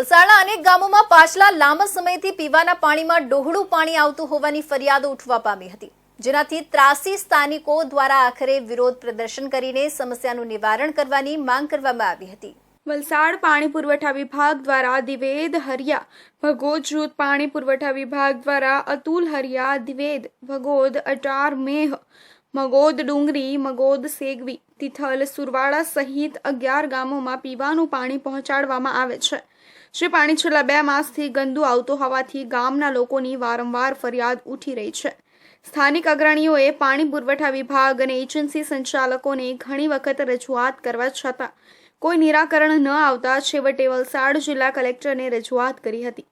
વલસાડના અનેક ગામોમાં પાછલા લાંબા સમયથી પીવાના પાણીમાં ડોહળું પાણી આવતું હોવાની ફરિયાદો ઉઠવા પામી હતી. જેનાથી ત્રાસી સ્થાનિકો દ્વારા આખરે વિરોધ પ્રદર્શન કરીને સમસ્યાનું નિવારણ કરવાની માંગ કરવામાં આવી હતી. વલસાડ પાણી પુરવઠા વિભાગ દ્વારા દિવેદ હરિયા ભગોદ જૂથ પાણી પુરવઠા વિભાગ દ્વારા અતુલ હરિયા, દિવેદ ભગોદ, અટાર મેહ, મગોદ ડુંગરી, મગોદ સેગવી, તિથલ સુરવાડા સહિત અગિયાર ગામોમાં પીવાનું પાણી પહોંચાડવામાં આવે છે. જે પાણી છેલ્લા બે માસથી ગંદુ આવતું હોવાથી ગામના લોકોની વારંવાર ફરિયાદ ઉઠી રહી છે. સ્થાનિક અગ્રણીઓએ પાણી પુરવઠા વિભાગ અને એજન્સી સંચાલકોને ઘણી વખત રજૂઆત કરવા છતાં કોઈ નિરાકરણ ન આવતા છેવટે વલસાડ જિલ્લા કલેક્ટરને રજૂઆત કરી હતી.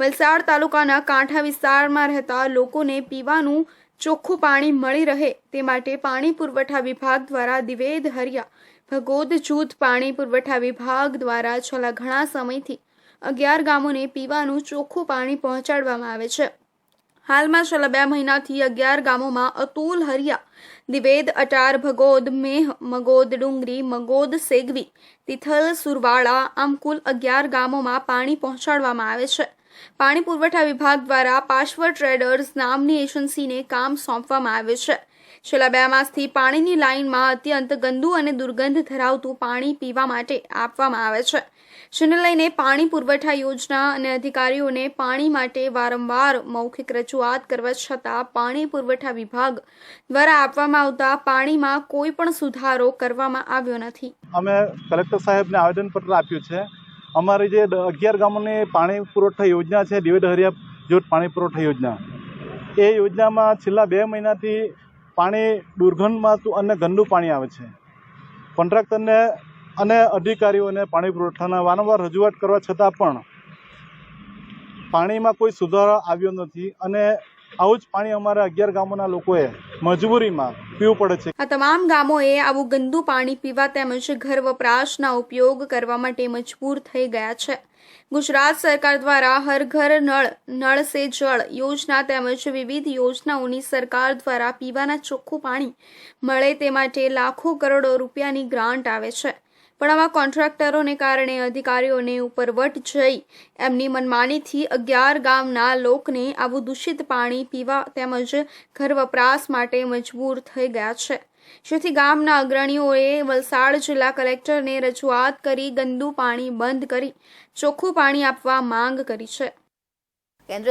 વલસાડ તાલુકાના કાંઠા વિસ્તારમાં રહેતા લોકોને પીવાનું ચોખ્ખું પાણી મળી રહે તે માટે પાણી પુરવઠા વિભાગ દ્વારા દિવેદ હરિયા ભગોદ જૂથ પાણી પુરવઠા વિભાગ દ્વારા છેલ્લા ઘણા સમયથી અગિયાર ગામોને પીવાનું ચોખ્ખું પાણી પહોંચાડવામાં આવે છે. હાલમાં છેલ્લા બે મહિનાથી અગિયાર ગામોમાં અતુલ હરિયા, દિવેદ અટાર, ભગોદ, મેહ, મગોદ, ડુંગરી, મગોદ, સેગવી, તિથલ, સુરવાળા આમ કુલ અગિયાર ગામોમાં પાણી પહોંચાડવામાં આવે છે. પાણી પુરવઠા વિભાગ દ્વારા પાશવર ટ્રેડર્સ નામની એજન્સીને કામ સોંપવામાં આવ્યું છે. છેલ્લા બે માસથી પાણીની લાઇનમાં અત્યંત ગંદુ અને દુર્ગંધ ધરાવતું પાણી પીવા માટે આપવામાં આવે છે. જેને લઈને પાણી પુરવઠા યોજના અને અધિકારીઓને પાણી માટે વારંવાર મૌખિક રજૂઆત કરવા છતાં પાણી પુરવઠા વિભાગ દ્વારા આપવામાં આવતા પાણીમાં કોઈ પણ સુધારો કરવામાં આવ્યો નથી. અમે કલેક્ટર સાહેબને આવેદનપત્ર આપ્યું છે. અમારી જે અગિયાર ગામોની પાણી પુરવઠા યોજના છે હરિયા જૂથ પાણી પુરવઠા યોજના. એ યોજનામાં છેલ્લા બે મહિનાથી પાણી દુર્ગંધમાં અને ગંદુ પાણી આવે છે. કોન્ટ્રાક્ટરને અને અધિકારીઓને પાણી પુરવઠાના વારંવાર રજૂઆત કરવા છતાં પણ પાણીમાં કોઈ સુધારો આવ્યો નથી અને આવું જ પાણી અમારા અગિયાર ગામોના લોકોએ મજબૂરીમાં પીવું પડે છે. આ તમામ ગામોએ આવું ગંદુ પાણી પીવા તેમજ ઘર વપરાશના ઉપયોગ કરવા માટે મજબૂર થઈ ગયા છે. ગુજરાત સરકાર દ્વારા હર ઘર નળ નળ સે જળ યોજના તેમજ વિવિધ યોજનાઓની સરકાર દ્વારા પીવાના ચોખ્ખું પાણી મળે તે માટે લાખો કરોડો રૂપિયાની ગ્રાન્ટ આવે છે. પણ આવા કોન્ટ્રાક્ટરોને કારણે અધિકારીઓને ઉપરવટ જઈ એમની મનમાનીથી અગિયાર ગામના લોકને આવું દૂષિત પાણી પીવા તેમજ ઘર વપરાશ માટે મજબૂર થઈ ગયા છે. જેથી ગામના અગ્રણીઓએ વલસાડ જિલ્લા કલેક્ટરને રજૂઆત કરી ગંદુ પાણી બંધ કરી ચોખ્ખું પાણી આપવા માંગ કરી છે. કેન્દ્ર